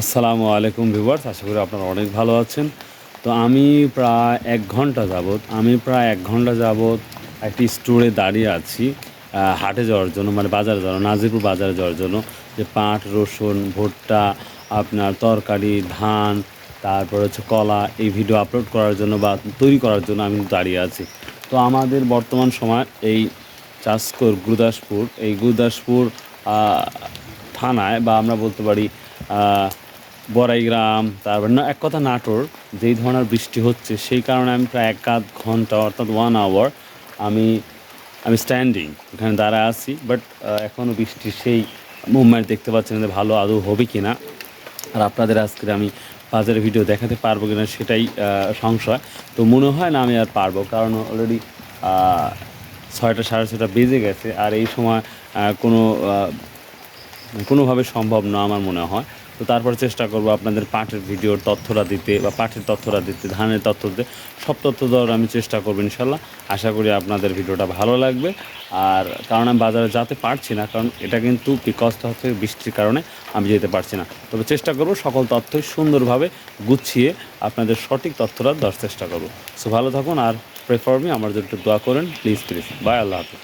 আসসালামু আলাইকুম ভিউয়ার্স, আশা করি আপনারা অনেক ভালো আছেন। তো আমি প্রায় এক ঘণ্টা যাবত আমি প্রায় এক ঘণ্টা যাবত একটি স্টোরে দাঁড়িয়ে আছি হাটে যাওয়ার জন্য মানে বাজারে যাওয়ার, নাজিরপুর বাজারে যাওয়ার জন্য। যে পাট, রসুন, ভুট্টা, আপনার তরকারি, ধান, তারপর হচ্ছে কলা, এই ভিডিও আপলোড করার জন্য বা তৈরি করার জন্য আমি দাঁড়িয়ে আছি। তো আমাদের বর্তমান সময় এই চাষকর গুরুদাসপুর, এই গুরুদাসপুর থানায় বা আমরা বলতে পারি বড়াইগ্রাম, তারপর না, এক কথা নাটোর, যেই ধরনের বৃষ্টি হচ্ছে, সেই কারণে আমি প্রায় এক আধ ঘণ্টা, অর্থাৎ ওয়ান আওয়ার আমি আমি স্ট্যান্ডিং এখানে দাঁড়ায় আছি। বাট এখনও বৃষ্টির সেই মুভমেন্ট দেখতে পাচ্ছেন যে ভালো আদৌ হবে কি না আর আপনাদের আজকে আমি বাজারে ভিডিও দেখাতে পারব কিনা সেটাই সংশয়। তো মনে হয় না আমি আর পারব, কারণ অলরেডি ছয়টা সাড়ে ছয়টা বেজে গেছে, আর এই সময় কোনো কোনোভাবে সম্ভব না আমার মনে হয়। তো তারপর চেষ্টা করব আপনাদের পাটের ভিডিওর তথ্যটা দিতে বা পাটের তথ্যটা দিতে, ধানের তথ্য দিতে। সব তথ্য দেওয়ার আমি চেষ্টা করব ইনশাল্লাহ। আশা করি আপনাদের ভিডিওটা ভালো লাগবে। আর কারণ আমি বাজারে যেতে পারছি না, কারণ এটা কিন্তু বিকজ হচ্ছে, বৃষ্টির কারণে আমি যেতে পারছি না। তবে চেষ্টা করব সকল তথ্যই সুন্দরভাবে গুছিয়ে আপনাদের সঠিক তথ্যটা দেওয়ার চেষ্টা করব। সো ভালো থাকুন আর প্রেফার মি আমার জন্য দোয়া করেন। প্লিজ প্লিজ বাই আল্লাহ হাফিজ।